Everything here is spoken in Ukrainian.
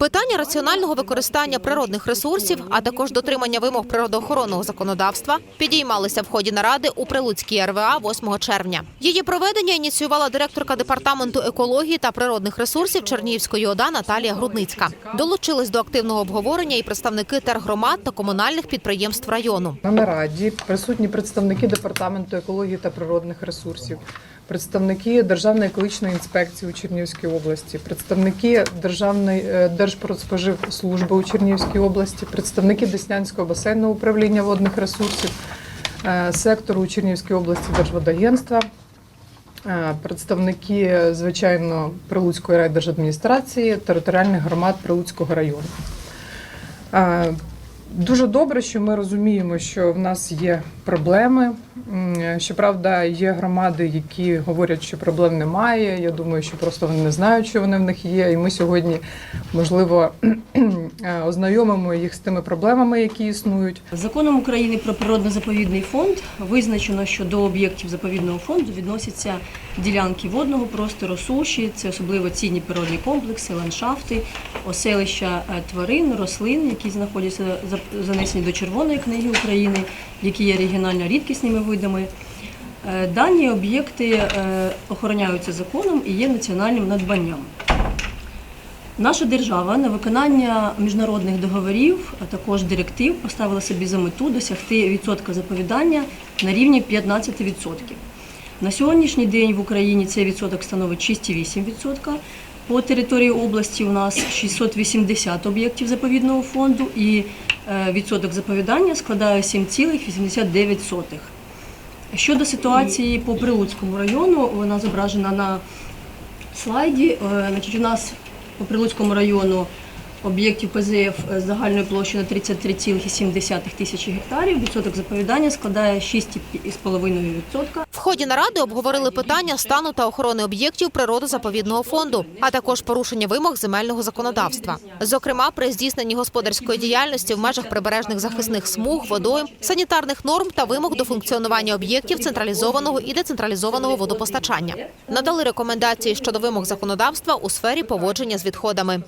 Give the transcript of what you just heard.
Питання раціонального використання природних ресурсів, а також дотримання вимог природоохоронного законодавства підіймалися в ході наради у Прилуцькій РВА 8 червня. Її проведення ініціювала директорка департаменту екології та природних ресурсів Чернігівської ОДА Наталія Грудницька. Долучились до активного обговорення і представники тергромад та комунальних підприємств району. На нараді присутні представники департаменту екології та природних ресурсів, представники Державної екологічної інспекції у Чернігівській області, представники Державної е, Держпродспоживслужби у Чернігівській області, представники Деснянського басейного управління водних ресурсів, е, сектору у Чернігівській області Держводагентства. е, Представники, звичайно, Прилуцької райдержадміністрації, територіальних громад Прилуцького району. Дуже добре, що ми розуміємо, що в нас є проблеми. Щоправда, є громади, які говорять, що проблем немає. Я думаю, що просто вони не знають, що вони в них є. І ми сьогодні, можливо, е, ознайомимо їх з тими проблемами, які існують. Законом України про природно-заповідний фонд визначено, що до об'єктів заповідного фонду відносяться ділянки водного простору, суші, це особливо цінні природні комплекси, ландшафти, оселища е, тварин, рослин, які знаходяться за- занесені до Червоної книги України, які є регіонально рідкісними видами. Е, Дані об'єкти е, охороняються законом і є національним надбанням. Наша держава на виконання міжнародних договорів, а також директив поставила собі за мету досягти відсотка заповідання на рівні 15%. На сьогоднішній день в Україні цей відсоток становить 6,8%. По території області у нас 680 об'єктів заповідного фонду і е, відсоток заповідання складає 7,89%. Щодо ситуації по Прилуцькому району, вона зображена на слайді. Е, Значить, у нас по Прилуцькому району об'єктів ПЗФ з загальною площею на 33,7 тисячі гектарів. Відсоток заповідання складає 6,5%. В ході наради обговорили питання стану та охорони об'єктів природозаповідного фонду, а також порушення вимог земельного законодавства. Зокрема, при здійсненні господарської діяльності в межах прибережних захисних смуг, водойм, санітарних норм та вимог до функціонування об'єктів централізованого і децентралізованого водопостачання. Надали рекомендації щодо вимог законодавства у сфері поводження з відходами.